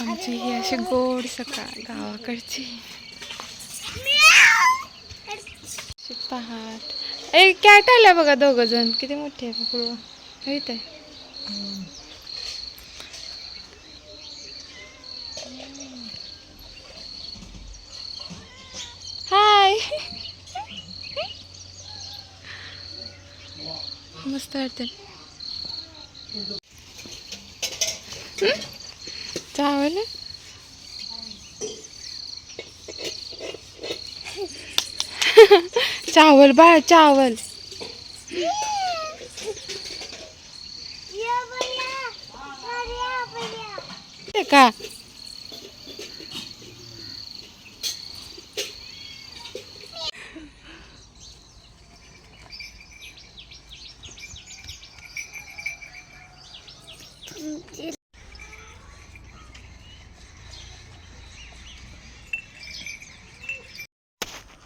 आमची ही अशी गोड सकाळ गावाकडची. पहाट. ए कॅट आल्या बघा दोघ जण किती मोठी आहे पकडू माहीत आहे. हाय. मस्त वाटते चावल चावल बाळ चावल ते का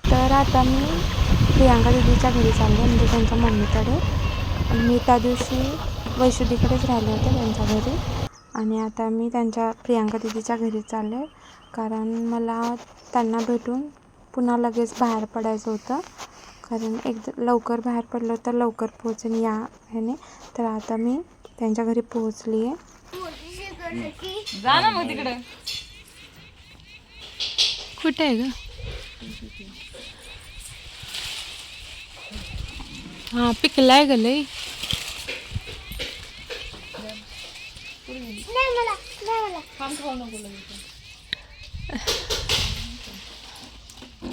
तर आता मी प्रियांका दीदीच्या घरी चालले म्हणजे त्यांच्या मम्मीकडे. मी त्या दिवशी वैशुदीकडेच राहिले होते त्यांच्या घरी. आणि आता मी त्यांच्या प्रियांका दीदीच्या घरी चालले कारण मला त्यांना भेटून पुन्हा लगेच बाहेर पडायचं होतं. कारण एक लवकर बाहेर पडलं तर लवकर पोहोचेन या ह्याने. तर आता मी त्यांच्या घरी पोहोचली आहे. जा ना मग तिकडे. कुठे आहे ग? हा पिकलाय ग लई.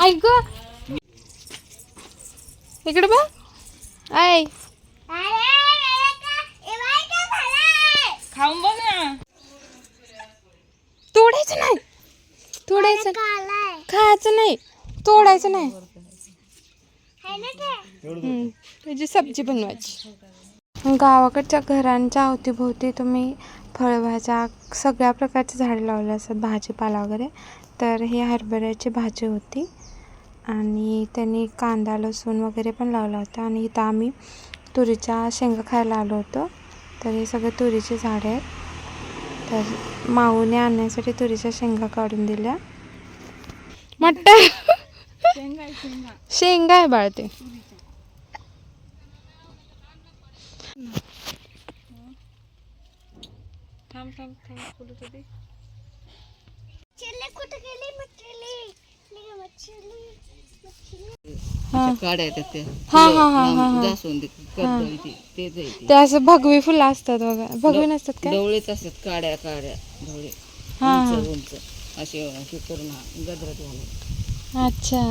ऐक ग. इकडे बघ. आय खाऊन बघ ना. तोडायचं नाही. तोडायचं खायचं नाही. तोडायचं नाही. हम्म, त्याची सब्जी बनवायची. गावाकडच्या घरांच्या अवतीभोवती तुम्ही फळभाज्या सगळ्या प्रकारचे झाडे लावले असतात भाजीपाला वगैरे. तर ही हरभऱ्याची भाजी होती. आणि त्यांनी कांदा लसूण वगैरे पण लावला होता. आणि इथं आम्ही तुरीच्या शेंगा खायला आलो होतो. तर हे सगळे तुरीचे झाडे आहेत. तर माऊने आणण्यासाठी तुरीच्या शेंगा काढून दिल्या. मटर. शेंगा. आहे बाळ ते थांब थांब थांब हा. हा हा हा हा हा. करडईची ते असं भगवी फुलं असतात बघा. भगवी नसतात काय? डवळेच असतात काड्या काड्या हा हा. उंच उंच. असे करून गजरात घालायचे अच्छा.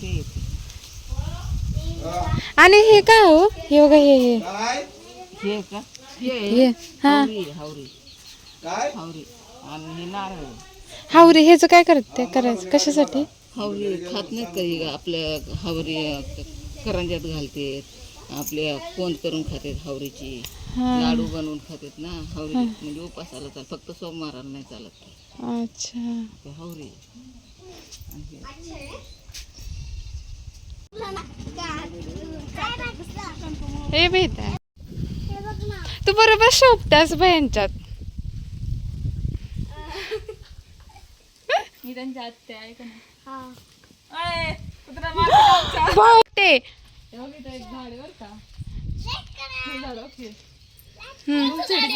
ते येते. आणि हे काय हो? हे बघा हे हे. हे का? हे हे हा. हावरी हावरी. हावरी. आणि हे नारळ. हावरे ह्याचं काय करत ते करायचं कशासाठी? हावरी खात नाहीत कधी आपल्या हावरी करंजात घालते आपल्या कोंद करून खातात हावरीची. हा. लाडू बनवून खातात ना हावरी म्हणजे उपासाला चाल फक्त सोमवाराला नाही चालत. अच्छा. ते हावरी हे भेट तू बरोबर शोभतास बयांच्यात मी त्यांच्या आत्या आहे का हे. झाड बरं का.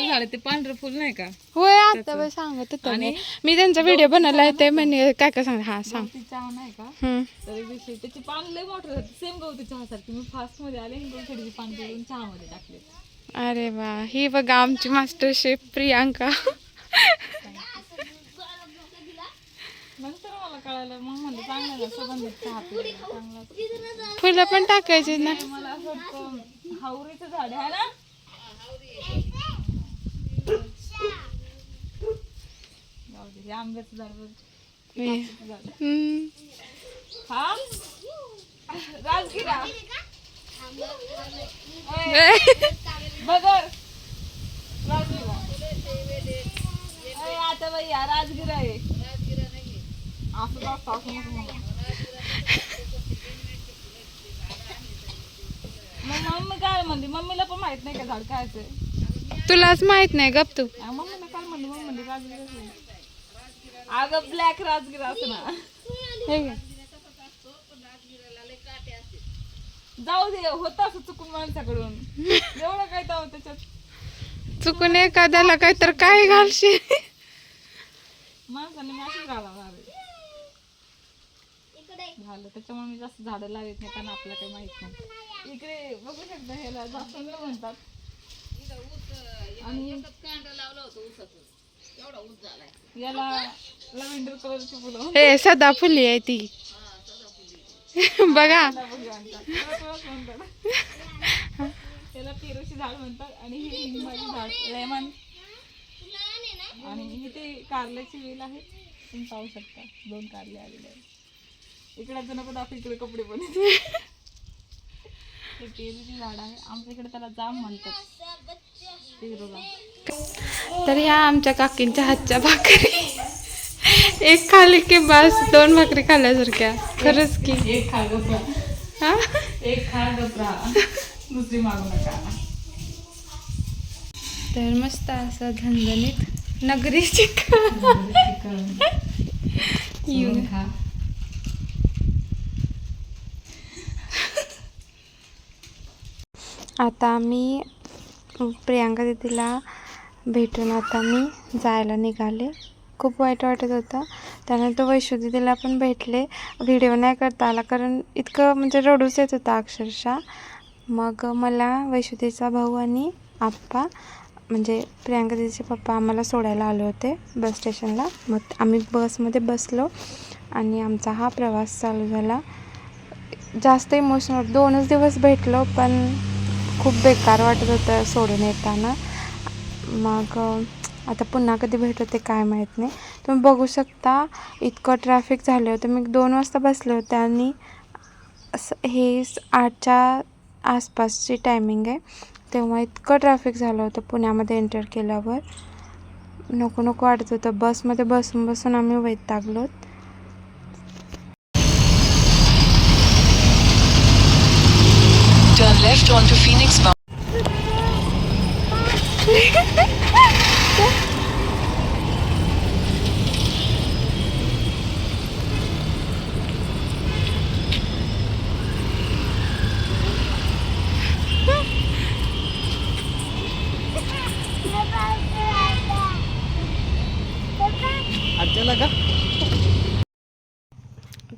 झाड ते पांढरं फुल नाही का? होय आता सांगत होतं मी. मी त्यांचा व्हिडिओ बनवला आहे ते म्हणे काय काय सांग हा सांग. चहा नाही का? हम्म. तर एक दिवशी त्याची पान लय मोठं होते सेम गवती चहासारखी. मी फास्टमध्ये आले आणि पान टाकले. अरे वा ही बघा आमची मास्टर शेफ प्रियांका. नंतर मला कळालं मग म्हणलं चांगलं सुगंधित चहा. फुलं पण टाकायची ना. मला असं हावरीचं झाड आहे ना? हे आंब्याचं झाड बघ. हे. राजगिरा बगर राजगिरा आता बाई राजगिरा आहे. असं. मग मम्मी काय म्हणली? मम्मीला पण माहीत नाही का झाड काय तुलाच माहीत नाही गप तू. मम्मीला काय म्हणली? मम्मी म्हणली राजगिरा अगं ब्लॅक राजगिरा असं ना. हे घे. जाऊ दे होत असं चुकून माणसाकडून. एवढं काय जाऊ त्याच्यात? चुकून एखाद्याला काय तर काय घालशील? माणसाने माशीच घालावणार आहे. झालं त्याच्यामुळे मी जास्त झाडं लावत नाही कारण आपल्याला काही माहीत नाही. इकडे बघू शकता ह्याला जास्वंद म्हणतात. आणि कांदा लावलं होतं याला लव्हेंडर कलरची फुलं. हे सदाफुली आहे ती. बघा. त्याला पेरूची झाड म्हणतात आणि ही लिंबाची झाड लेमन. आणि ही ते कारल्याची वेल आहे. तुम्ही पाहू शकता. दोन कारले आलेले आहेत. इकडे जण पण दाखव इकडे कपडे पण. ते पेरूची झाड आहे. आमच्या इकडे त्याला जाम म्हणतात. पेरूला. तर ह्या आमच्या काकींच्या हातच्या भाकरी. एक खाली की बस दोन भाकरी खाल्ल्यासारख्या. खरंच की. एक खा हा? एक खा दुसरी मागू नका. तर मस्त असं झणझणीत नगरी चिकन. येऊन खा. आता आम्ही प्रियांका दीदीला भेटून आता मी जायला निघाले. खूप वाईट वाटत होतं. त्यानंतर वैशू पण भेटले. व्हिडिओ नाही करता आला कारण इतकं म्हणजे रडूच येत होता अक्षरशः. मग मला वैशुदीचा भाऊ आणि आप्पा म्हणजे प्रियांका दिदीचे पप्पा आम्हाला सोडायला आले होते बस स्टेशनला. मग आम्ही बसमध्ये बसलो आणि आमचा हा प्रवास चालू झाला. जास्त इमोशनल दोनच दिवस भेटलो पण खूप बेकार वाटत होतं सोडून येताना. मग आता पुन्हा कधी भेट होते काय माहीत नाही. तुम्ही बघू शकता इतकं ट्रॅफिक झालं होतं मी दोन वाजता बसले होते आणि असं हे आठच्या आसपासची टायमिंग आहे. तेव्हा इतकं ट्रॅफिक झालं होतं पुण्यामध्ये एंटर केल्यावर. नको नको वाटत होतं. बसमध्ये बसून बसून आम्ही वैतागलो Turn left onto Phoenix Bound.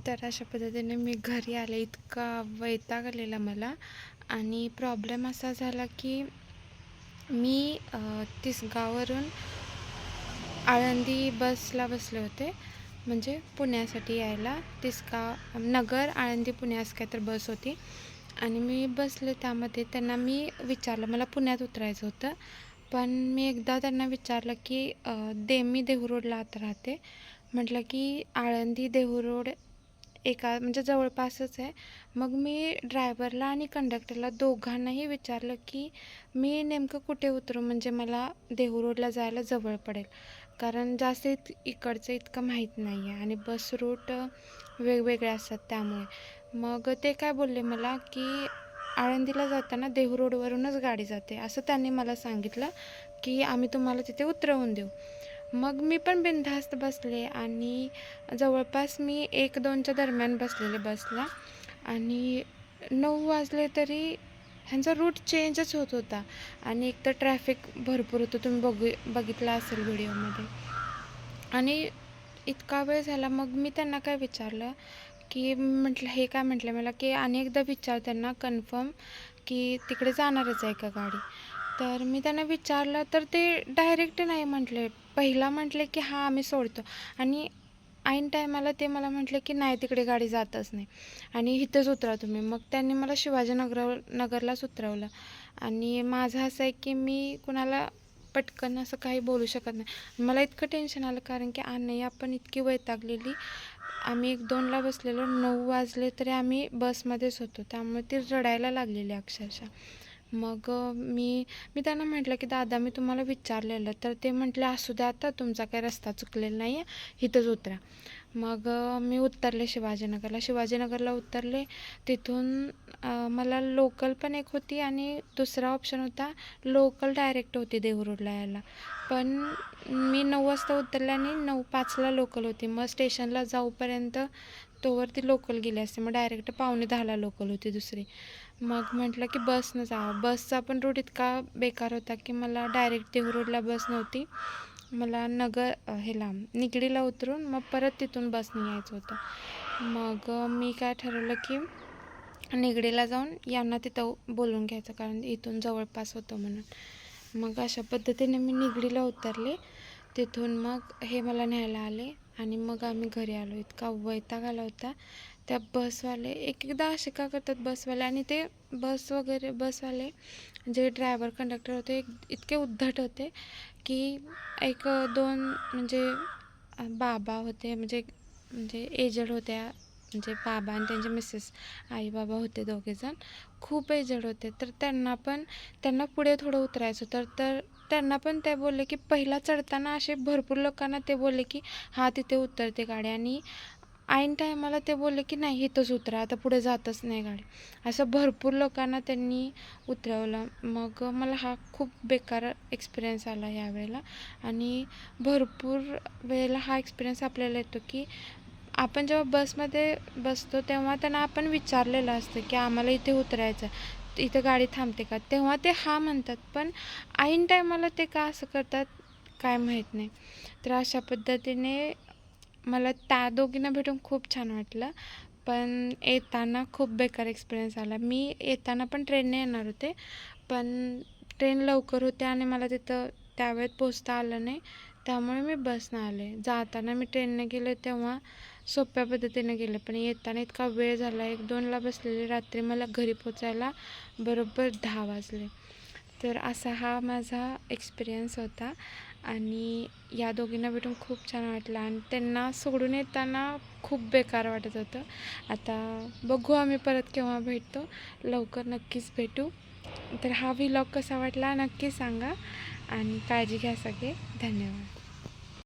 तर अशा पद्धतीने मी घरी आले इतका वैताग आलेला मला. आणि प्रॉब्लेम असा झाला की मी तिसगाववरून आळंदी बसला बसले होते. म्हणजे पुण्यासाठी यायला. तिसगाव नगर आळंदी पुणे असं काय तर बस होती. आणि मी बसले त्यामध्ये. त्यांना मी विचारलं मला पुण्यात उतरायचं होतं. पण मी एकदा त्यांना विचारलं की दे मी देहू रोडला आता राहते. म्हटलं की आळंदी देहू रोड एका म्हणजे जवळपासच आहे. मग मी ड्रायव्हरला आणि कंडक्टरला दोघांनाही विचारलं की मी नेमकं कुठे उतरू? म्हणजे मला देहू रोडला जायला जवळ पडेल. कारण जास्त इत इकडचं इतकं माहीत नाही आहे आणि बस रूट वेगवेगळे असतात त्यामुळे. मग ते काय बोलले मला की आळंदीला जाताना देहू रोडवरूनच गाडी जाते असं त्यांनी मला सांगितलं की आम्ही तुम्हाला तिथे उतरवून देऊ. मग मी पण बिनधास्त बसले आणि जवळपास मी एक दोनच्या दरम्यान बसलेले बसला आणि नऊ वाजले तरी ह्यांचा रूट चेंजच होत होता आणि एक तर ट्रॅफिक भरपूर होतं तुम्ही बघू बघितलं असेल व्हिडिओमध्ये आणि इतका वेळ झाला मग मी त्यांना काय विचारलं की म्हटलं हे काय म्हटलं मला की अनेकदा विचार त्यांना कन्फर्म की तिकडे जाणारच आहे का गाडी. तर मी त्यांना विचारलं तर ते डायरेक्ट नाही म्हटले. पहिला म्हटले की हां आम्ही सोडतो. आणि ऐन टायमाला ते मला म्हटले की नाही तिकडे गाडी जातच नाही. आणि इथंच उतरा तुम्ही. मग त्यांनी मला शिवाजीनगर नगरलाच उतरवलं. आणि माझं असं आहे की मी कुणाला पटकन असं काही बोलू शकत नाही. मला इतकं टेन्शन आलं कारण की नाही आपण इतकी वैतागलेली आम्ही एक दोनला बसलेलो नऊ वाजले तरी आम्ही बसमध्येच होतो त्यामुळे ती रडायला लागलेली अक्षरशः. मग मी मी त्यांना म्हटलं की दादा मी तुम्हाला विचारलेलं. तर ते म्हटले असू द्या आता तुमचा काही रस्ता चुकलेला नाही आहे इथंच उतरा. मग मी उतरले शिवाजीनगरला. शिवाजीनगरला उतरले. तिथून मला लोकल पण एक होती आणि दुसरा ऑप्शन होता लोकल डायरेक्ट होती देहूरोडला यायला. पण मी नऊ वाजता उतरले आणि नऊ पाचला लोकल होती. मग स्टेशनला जाऊपर्यंत तोवर ती लोकल गेली असते. मग डायरेक्ट पावणे दहाला लोकल होती दुसरी. मग म्हटलं की बसनं जावं. बसचा पण रूट इतका बेकार होता की मला डायरेक्ट देहूरोडला बस नव्हती. मला नगर ह्याला निगडीला उतरून मग परत तिथून बसने यायचं होतं. मग मी काय ठरवलं की निगडीला जाऊन यांना तिथं बोलून घ्यायचं कारण इथून जवळपास होतं म्हणून. मग अशा पद्धतीने मी निगडीला उतरले. तिथून मग हे मला न्यायला आले आणि मग आम्ही घरी आलो. इतका वैताग आला होता. त्या बसवाले एक एकदा असे का करतात बसवाले आणि ते बस वगैरे बसवाले जे ड्रायव्हर कंडक्टर होते एक- इतके उद्धट होते की एक दोन म्हणजे बाबा होते म्हणजे म्हणजे एजड होत्या म्हणजे बाबा आणि त्यांचे मिसेस आई बाबा होते दोघेजण खूप एजड होते. तर त्यांना पण त्यांना पुढे थोडं उतरायचं तर तर त्यांना पण ते बोलले की पहिला चढताना असे भरपूर लोकांना ते बोलले की हा तिथे उतरते गाडी. आणि ऐन टायमाला ते बोलले की नाही इथंच उतरा आता पुढे जातच नाही गाडी. असं भरपूर लोकांना त्यांनी उतरवलं. मग मला हा खूप बेकार एक्सपिरियन्स आला यावेळेला. आणि भरपूर वेळेला हा एक्सपिरियन्स आपल्याला येतो की आपण जेव्हा बसमध्ये बसतो तेव्हा त्यांना आपण विचारलेलं असतं की आम्हाला इथे उतरायचं इथं गाडी थांबते का? तेव्हा ते हा म्हणतात. पण ऐन टायमाला ते का असं करतात काय माहीत नाही. तर अशा पद्धतीने मला त्या दोघींना भेटून खूप छान वाटलं. पण येताना खूप बेकार एक्सपिरियन्स आला. मी येताना पण ट्रेनने येणार होते. पण ट्रेन लवकर होते आणि मला तिथं त्यावेळेत पोचता आलं नाही. त्यामुळे मी बसनं आले. जाताना मी ट्रेनने गेले तेव्हा सोप्या पद्धतीने गेले. पण येताना इतका वेळ झाला. एक दोनला बसलेली. रात्री मला घरी पोचायला बरोबर दहा वाजले. तर असा हा माझा एक्सपिरियन्स होता. आणि या दोघींना भेटून खूप छान वाटलं. आणि त्यांना सोडून येताना खूप बेकार वाटत होतं. आता बघू आम्ही परत केव्हा भेटतो. लवकर नक्कीच भेटू. तर हा व्हिलॉग कसा वाटला नक्की सांगा. आणि काळजी घ्या सगळे. धन्यवाद.